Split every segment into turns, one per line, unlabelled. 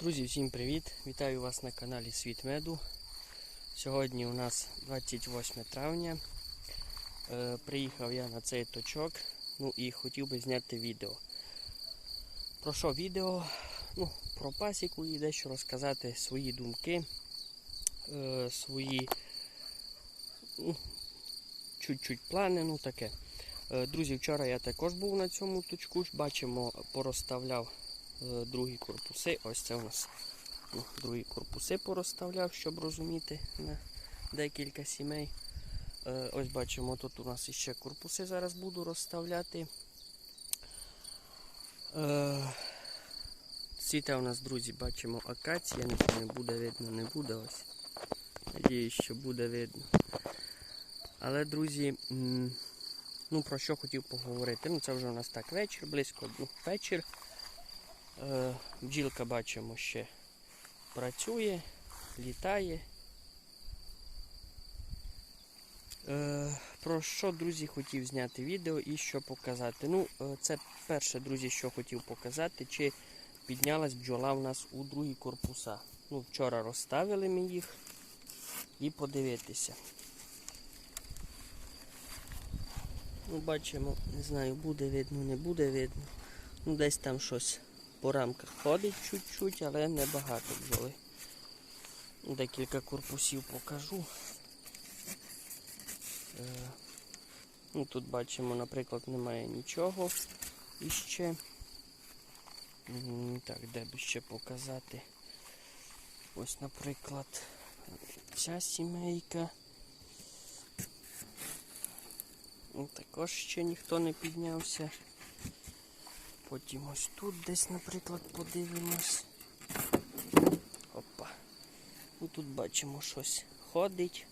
Друзі, всім привіт! Вітаю вас на каналі Світ Меду. Сьогодні у нас 28 травня. Е, приїхав я на цей точок ну і хотів би зняти відео. Про що відео? Ну, Про пасіку і дещо розказати свої думки, е, свої ну, чуть-чуть плани, ну таке. Е, Друзі, вчора я також був на цьому точку, бачимо, порозставляв другі корпуси. Ось це у нас ну, другі корпуси порозставляв, щоб розуміти на декілька сімей. Е, Ось бачимо, тут у нас іще корпуси зараз буду розставляти. Е, Цвіте у нас, друзі, бачимо акація, не знаю, буде видно, не буде ось. Надіюсь, що буде видно. Але, друзі, ну про що хотів поговорити? Ну це вже у нас так вечір, близько ну, вечір. Е, бджілка бачимо ще працює, літає. Е, про що, друзі, хотів зняти відео і що показати. Ну, е, це перше, друзі, що хотів показати, чи піднялась бджола у нас у другі корпуса. Ну, вчора розставили ми їх і подивитися. Ну, бачимо, не знаю, буде видно, не буде видно. Ну, десь там щось по рамках ходить чуть-чуть, але не багато бджоли. Декілька корпусів покажу. Е, ну, тут бачимо, наприклад, немає нічого іще. Так, де би ще показати? Ось, наприклад, ця сімейка. Також ще ніхто не піднявся. Потім ось тут десь, наприклад, подивимось. Опа. Ну тут бачимо щось ходить.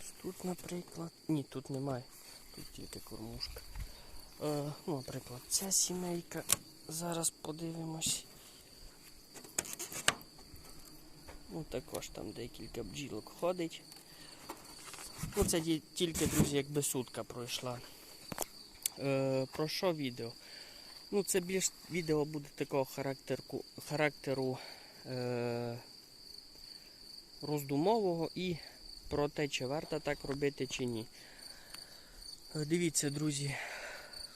Ось тут, наприклад. Ні, тут немає. Тут тільки кормушка. Е, ну, наприклад, ця сімейка. Зараз подивимось. Ну, також там декілька бджілок ходить. Ну, це тільки, друзі, якби сутка пройшла. Е, про що відео? Ну, це більш відео буде такого характеру, характеру е, роздумового і про те, чи варто так робити, чи ні. Е, Дивіться, друзі,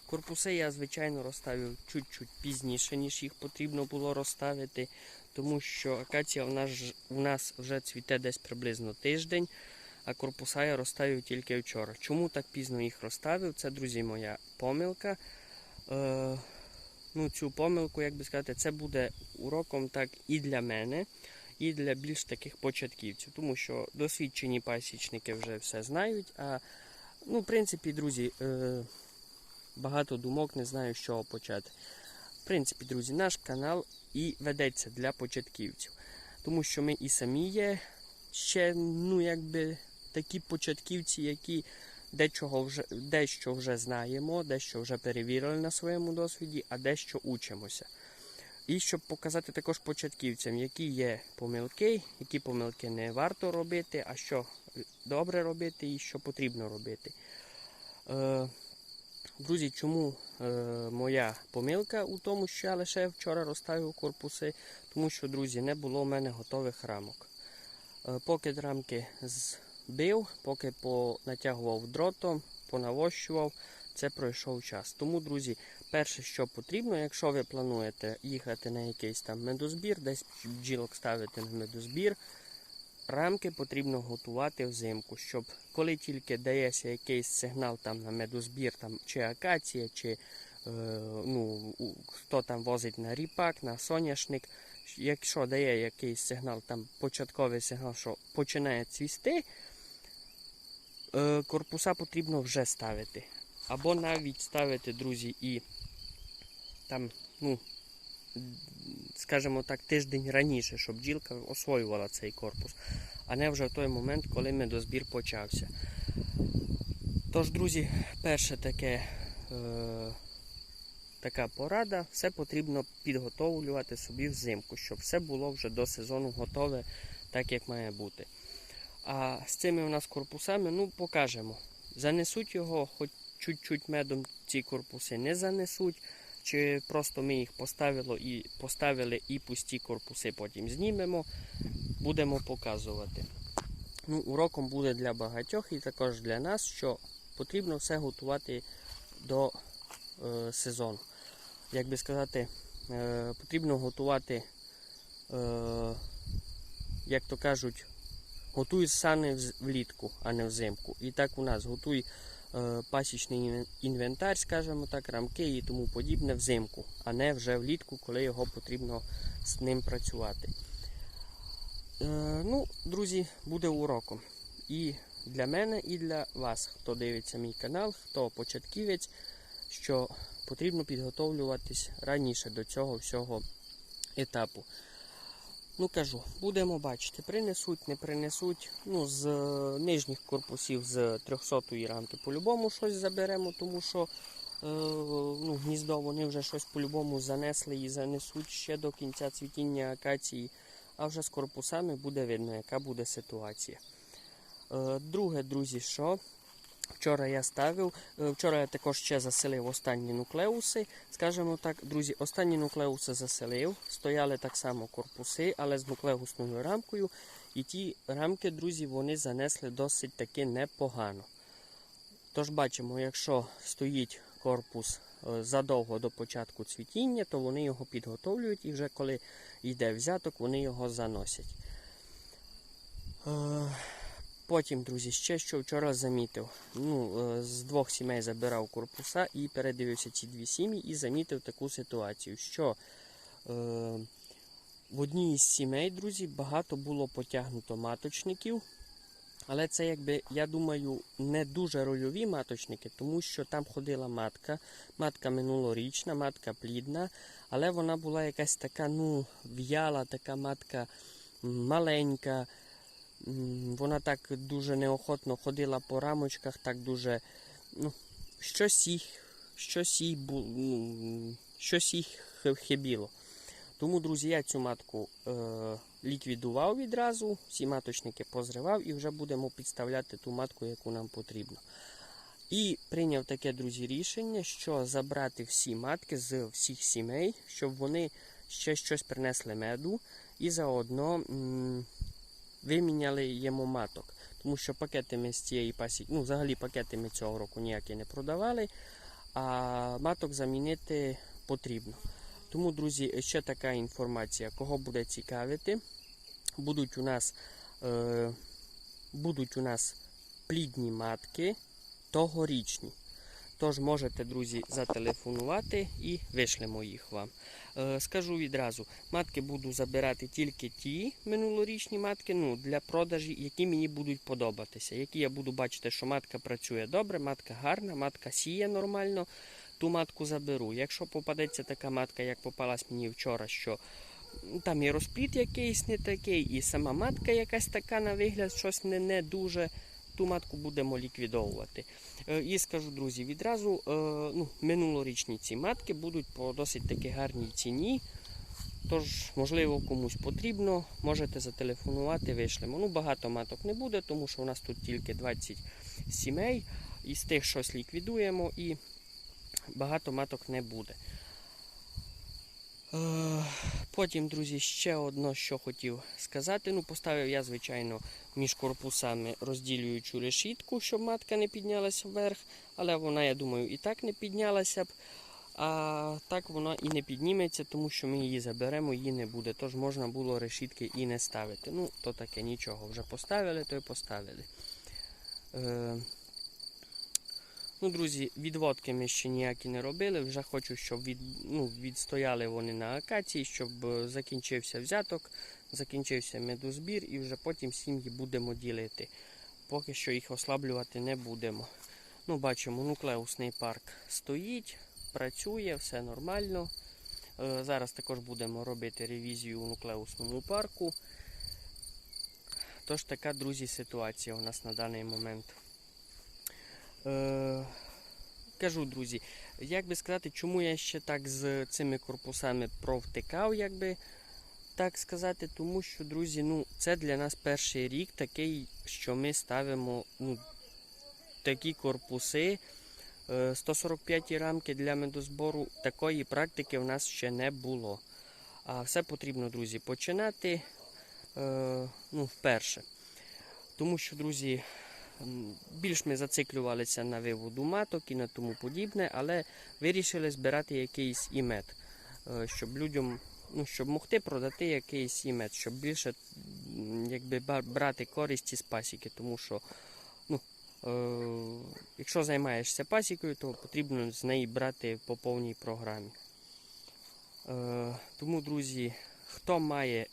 корпуси я, звичайно, розставив чуть-чуть пізніше, ніж їх потрібно було розставити, тому що акація у нас, у нас вже цвіте десь приблизно тиждень а корпуса я розставив тільки вчора. Чому так пізно їх розставив? Це, друзі, моя помилка. Е, ну, Цю помилку, як би сказати, це буде уроком так і для мене, і для більш таких початківців. Тому що досвідчені пасічники вже все знають. А, ну, в принципі, друзі, е, багато думок не знаю, з чого почати. В принципі, друзі, наш канал і ведеться для початківців. Тому що ми і самі є ще, ну, якби такі початківці, які дечого вже, дещо вже знаємо, дещо вже перевірили на своєму досвіді, а дещо учимося. І щоб показати також початківцям, які є помилки, які помилки не варто робити, а що добре робити і що потрібно робити. Е, друзі, чому е, моя помилка у тому, що я лише вчора розставив корпуси? Тому що, друзі, не було в мене готових рамок. Е, Поки рамки збив, поки понатягував дротом, понавощував, це пройшов час. Тому, друзі, перше, що потрібно, якщо ви плануєте їхати на якийсь там медозбір, десь бджілок ставити на медозбір, рамки потрібно готувати взимку, щоб коли тільки дається якийсь сигнал там на медозбір, там, чи акація, чи е, ну, хто там возить на ріпак, на соняшник, якщо дає якийсь сигнал, там початковий сигнал, що починає цвісти, корпуса потрібно вже ставити. Або навіть ставити, друзі, і там, ну, скажімо так, тиждень раніше, щоб бджілка освоювала цей корпус, а не вже в той момент, коли медозбір почався. Тож, друзі, перше таке. Е, така порада, все потрібно підготовлювати собі взимку, щоб все було вже до сезону готове, так як має бути. А з цими у нас корпусами, ну, покажемо. Занесуть його, хоч чуть-чуть медом ці корпуси не занесуть. чи просто ми їх поставили і, поставили і пусті корпуси потім знімемо, будемо показувати. Ну, уроком буде для багатьох і також для нас, що потрібно все готувати до е, сезону. Як би сказати, е, потрібно готувати, е, як то кажуть, готуй сани влітку, а не взимку. І так у нас готуй е, пасічний інвентар, скажімо так, рамки і тому подібне взимку, а не вже влітку, коли його потрібно з ним працювати. Е, ну, друзі, буде уроком. І для мене, і для вас, хто дивиться мій канал, хто початківець, що потрібно підготовлюватись раніше до цього всього етапу. Ну кажу, будемо бачити, принесуть, не принесуть. Ну, з е, нижніх корпусів з 300-ї рамки по-любому щось заберемо, тому що е, ну, гніздо вони вже щось по-любому занесли і занесуть ще до кінця цвітіння акації. А вже з корпусами буде видно, яка буде ситуація. Е, друге, друзі, що вчора я ставив. е, Вчора я також ще заселив останні нуклеуси. Скажімо так, друзі, останні нуклеуси заселив. Стояли так само корпуси, але з нуклеусною рамкою. І ті рамки, друзі, вони занесли досить таки непогано. Тож бачимо, якщо стоїть корпус е, задовго до початку цвітіння, то вони його підготовлюють і вже коли йде взяток, вони його заносять. Потім, друзі, ще що вчора замітив. Ну, е, з двох сімей забирав корпуса і передивився ці дві сім'ї і замітив таку ситуацію, що е, в одній із сімей, друзі, багато було потягнуто маточників. Але це, якби, я думаю, не дуже рольові маточники, тому що там ходила матка. Матка минулорічна, матка плідна, але вона була якась така, ну, в'яла, така матка маленька. Вона так дуже неохотно ходила по рамочках, так дуже, ну, щось їх, щось їй, щось їх хибіло. Тому, друзі, я цю матку е, ліквідував відразу, всі маточники позривав і вже будемо підставляти ту матку, яку нам потрібно. І прийняв таке, друзі, рішення, що забрати всі матки з всіх сімей, щоб вони ще щось принесли меду і заодно виміняли йому маток. Тому що пакети ми з цієї пасіки, ну взагалі пакети ми цього року ніякі не продавали, а маток замінити потрібно. Тому, друзі, ще така інформація, кого буде цікавити. Будуть у нас, е, будуть у нас плідні матки тогорічні. Тож можете, друзі, зателефонувати і вишлемо їх вам. Е, скажу відразу, матки буду забирати тільки ті минулорічні матки ну, для продажі, які мені будуть подобатися. Які я буду бачити, що матка працює добре, матка гарна, матка сіє нормально, ту матку заберу. Якщо попадеться така матка, як попалась мені вчора, що ну, там і розпліт якийсь не такий, і сама матка якась така на вигляд, щось не, не дуже, ту матку будемо ліквідовувати. Е, І скажу, друзі, відразу е, ну, минулорічні ці матки будуть по досить таки гарній ціні. Тож, можливо, комусь потрібно, можете зателефонувати, вишлемо. Ну, багато маток не буде, тому що у нас тут тільки 20 сімей. Із тих щось ліквідуємо і багато маток не буде. Потім, друзі, ще одно, що хотів сказати. Ну, поставив я, звичайно, між корпусами розділюючу решітку, щоб матка не піднялася вверх, але вона, я думаю, і так не піднялася б. А так вона і не підніметься, тому що ми її заберемо, її не буде. Тож можна було решітки і не ставити. Ну, то таке нічого. Вже поставили, то й поставили. Е, Ну, друзі, відводки ми ще ніякі не робили. Вже хочу, щоб від, ну, відстояли вони на акації, щоб е, закінчився взяток, закінчився медозбір і вже потім сім'ї будемо ділити. Поки що їх ослаблювати не будемо. Ну, бачимо, нуклеусний парк стоїть, працює, все нормально. Е, Зараз також будемо робити ревізію у нуклеусному парку. Тож така, друзі, ситуація у нас на даний момент. Е, кажу, друзі, як би сказати, чому я ще так з цими корпусами провтикав, як би так сказати, тому що, друзі, ну, це для нас перший рік такий, що ми ставимо ну, такі корпуси Е, 145 рамки для медозбору такої практики в нас ще не було. А все потрібно, друзі, починати е, ну, вперше. Тому що, друзі, більш ми зациклювалися на виводу маток і на тому подібне, але вирішили збирати якийсь імет, е, щоб людям, ну, щоб могти продати якийсь імет, щоб більше якби, брати користь із пасіки. Тому що, ну, е, якщо займаєшся пасікою, то потрібно з неї брати по повній програмі. Е, тому, друзі, хто має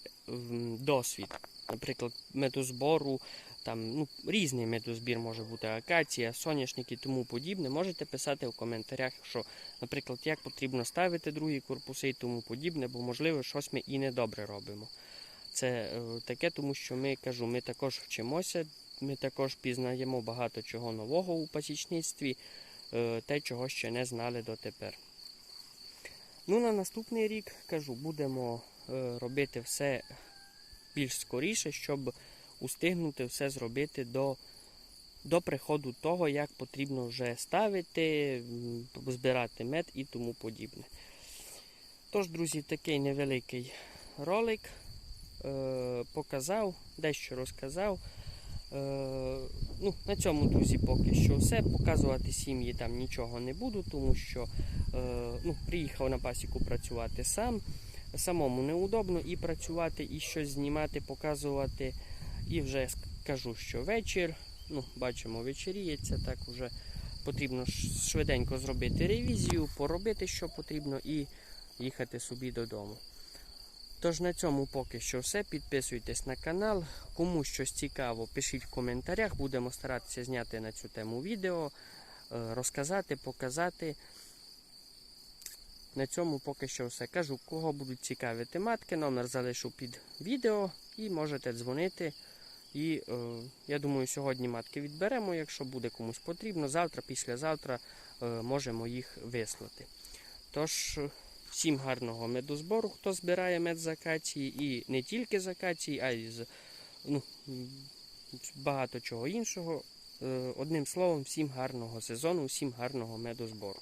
досвід, наприклад, медозбору, там ну, різний медозбір може бути акація, соняшник і тому подібне, можете писати в коментарях, що, наприклад, як потрібно ставити другі корпуси і тому подібне, бо можливо щось ми і недобре робимо. Це е, таке, тому що ми кажу, ми також вчимося, ми також пізнаємо багато чого нового у пасічництві, е, те, чого ще не знали дотепер. Ну, на наступний рік кажу, будемо е, робити все більш скоріше, щоб устигнути все зробити до, до приходу того, як потрібно вже ставити, збирати мед і тому подібне. Тож, друзі, такий невеликий ролик е, показав, дещо розказав. Е, ну, на цьому, друзі, поки що все. Показувати сім'ї там нічого не буду, тому що е, ну, приїхав на пасіку працювати сам. Самому неудобно і працювати, і щось знімати, показувати. І вже скажу, що вечір. Ну, бачимо, вечеріється, так вже потрібно швиденько зробити ревізію, поробити, що потрібно, і їхати собі додому. Тож на цьому поки що все. Підписуйтесь на канал. Кому щось цікаво, пишіть в коментарях. Будемо старатися зняти на цю тему відео, е, розказати, показати. На цьому поки що все. Кажу, кого будуть цікавити матки, номер залишу під відео і можете дзвонити. І е, я думаю, сьогодні матки відберемо, якщо буде комусь потрібно. Завтра, післязавтра е, можемо їх вислати. Тож, всім гарного медозбору, хто збирає мед з акації, і не тільки з акації, а й з ну, багато чого іншого. Е, Одним словом, всім гарного сезону, всім гарного медозбору.